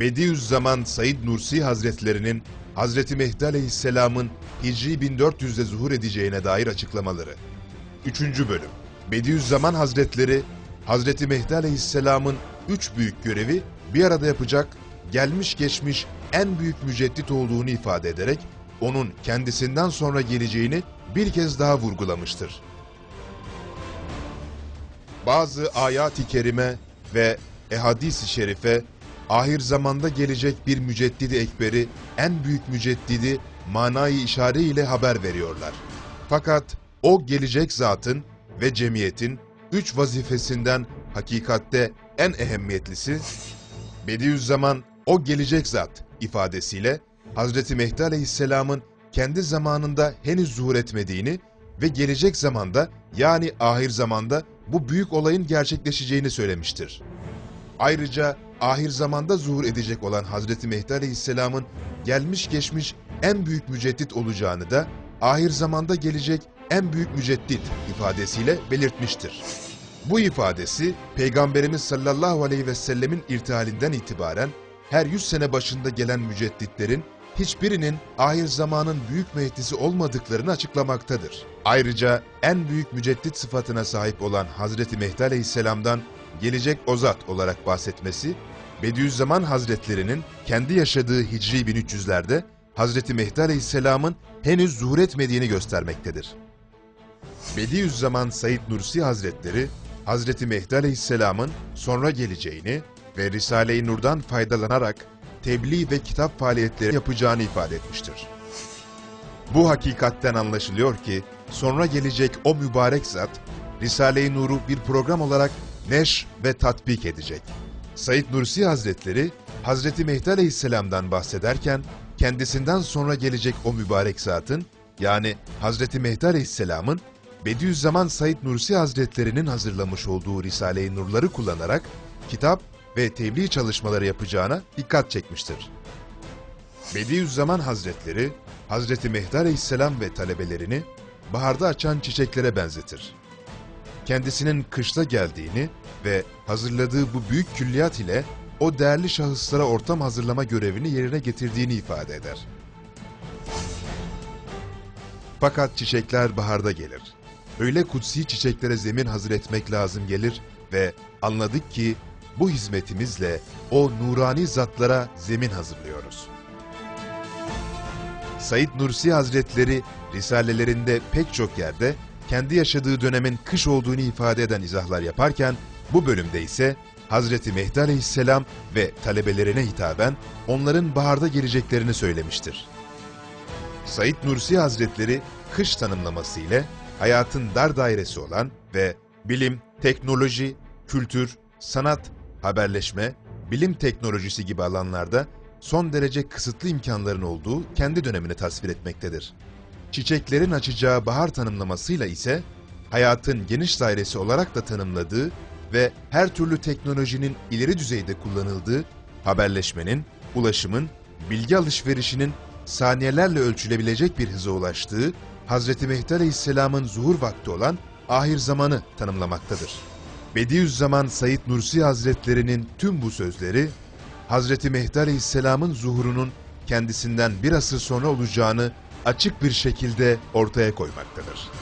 Bediüzzaman Said Nursi Hazretlerinin Hazreti Mehdi Aleyhisselam'ın Hicri 1400'de zuhur edeceğine dair açıklamaları. 3. Bölüm Bediüzzaman Hazretleri, Hazreti Mehdi Aleyhisselam'ın üç büyük görevi bir arada yapacak, gelmiş geçmiş en büyük müceddit olduğunu ifade ederek, onun kendisinden sonra geleceğini bir kez daha vurgulamıştır. Bazı ayat-ı kerime ve ehadis-i şerife, ahir zamanda gelecek bir müceddidi ekberi, en büyük müceddidi manayı işare ile haber veriyorlar. Fakat o gelecek zatın ve cemiyetin üç vazifesinden hakikatte en ehemmiyetlisi, Bediüzzaman o gelecek zat ifadesiyle Hazreti Mehdi Aleyhisselam'ın kendi zamanında henüz zuhur etmediğini ve gelecek zamanda yani ahir zamanda bu büyük olayın gerçekleşeceğini söylemiştir. Ayrıca ahir zamanda zuhur edecek olan Hazreti Mehdi Aleyhisselam'ın gelmiş geçmiş en büyük müceddit olacağını da ahir zamanda gelecek en büyük müceddit ifadesiyle belirtmiştir. Bu ifadesi Peygamberimiz sallallahu aleyhi ve sellemin irtihalinden itibaren her yüz sene başında gelen mücedditlerin hiçbirinin ahir zamanın büyük mehdisi olmadıklarını açıklamaktadır. Ayrıca en büyük müceddit sıfatına sahip olan Hazreti Mehdi Aleyhisselam'dan gelecek o zat olarak bahsetmesi, Bediüzzaman Hazretlerinin kendi yaşadığı Hicri 1300'lerde Hazreti Mehdi Aleyhisselam'ın henüz zuhur etmediğini göstermektedir. Bediüzzaman Said Nursi Hazretleri, Hazreti Mehdi Aleyhisselam'ın sonra geleceğini ve Risale-i Nur'dan faydalanarak tebliğ ve kitap faaliyetleri yapacağını ifade etmiştir. Bu hakikatten anlaşılıyor ki, sonra gelecek o mübarek zat, Risale-i Nur'u bir program olarak neşr ve tatbik edecek. Said Nursi Hazretleri, Hazreti Mehdi Aleyhisselam'dan bahsederken, kendisinden sonra gelecek o mübarek zatın, yani Hazreti Mehdi Aleyhisselam'ın, Bediüzzaman Said Nursi Hazretlerinin hazırlamış olduğu Risale-i Nur'ları kullanarak, kitap ve tebliğ çalışmaları yapacağına dikkat çekmiştir. Bediüzzaman Hazretleri, Hazreti Mehdi Aleyhisselam ve talebelerini baharda açan çiçeklere benzetir. Kendisinin kışta geldiğini ve hazırladığı bu büyük külliyat ile o değerli şahıslara ortam hazırlama görevini yerine getirdiğini ifade eder. Fakat çiçekler baharda gelir. Öyle kutsi çiçeklere zemin hazır etmek lazım gelir ve anladık ki bu hizmetimizle o nurani zatlara zemin hazırlıyoruz. Said Nursi Hazretleri risalelerinde pek çok yerde kendi yaşadığı dönemin kış olduğunu ifade eden izahlar yaparken bu bölümde ise Hazreti Mehdi Aleyhisselam ve talebelerine hitaben onların baharda geleceklerini söylemiştir. Said Nursi Hazretleri kış tanımlaması ile hayatın dar dairesi olan ve bilim, teknoloji, kültür, sanat, haberleşme, bilim teknolojisi gibi alanlarda son derece kısıtlı imkanların olduğu kendi dönemini tasvir etmektedir. Çiçeklerin açacağı bahar tanımlamasıyla ise hayatın geniş dairesi olarak da tanımladığı ve her türlü teknolojinin ileri düzeyde kullanıldığı, haberleşmenin, ulaşımın, bilgi alışverişinin saniyelerle ölçülebilecek bir hıza ulaştığı, Hz. Mehdi Aleyhisselam'ın zuhur vakti olan ahir zamanı tanımlamaktadır. Bediüzzaman Said Nursi Hazretlerinin tüm bu sözleri, Hz. Mehdi Aleyhisselam'ın zuhurunun kendisinden bir asır sonra olacağını açık bir şekilde ortaya koymaktadır.